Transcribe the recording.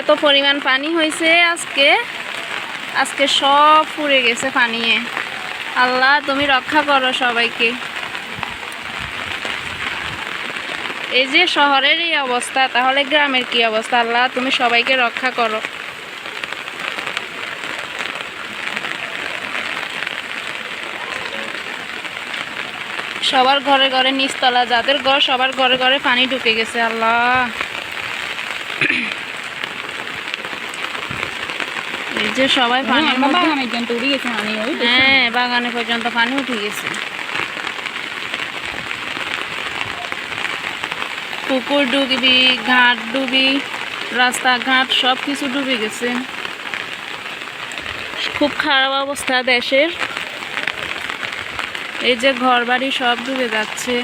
এত পরিমাণ পানি হয়েছে আজকে। আজকে সব পুড়ে গেছে পানিয়ে। আল্লাহ, তুমি রক্ষা করো সবাইকে। এই যে শহরের এই অবস্থা, তাহলে গ্রামের কি অবস্থা? আল্লাহ, তুমি সবাইকে রক্ষা করো। সবার ঘরে ঘরে নিচতলা, যাদের ঘর, সবার ঘরে ঘরে পানি ঢুকে গেছে, আল্লাহ এই যে সবাই পানির মধ্যে ওই দেখো। হ্যাঁ বাগানে পর্যন্ত পানি উঠে গেছে। পুকুর ডুবি ঘাট ডুবি রাস্তাঘাট সব কিছু ডুবে গেছে। খুব খারাপ অবস্থা দেশের। এই যে ঘর বাড়ি সব ডুবে যাচ্ছে।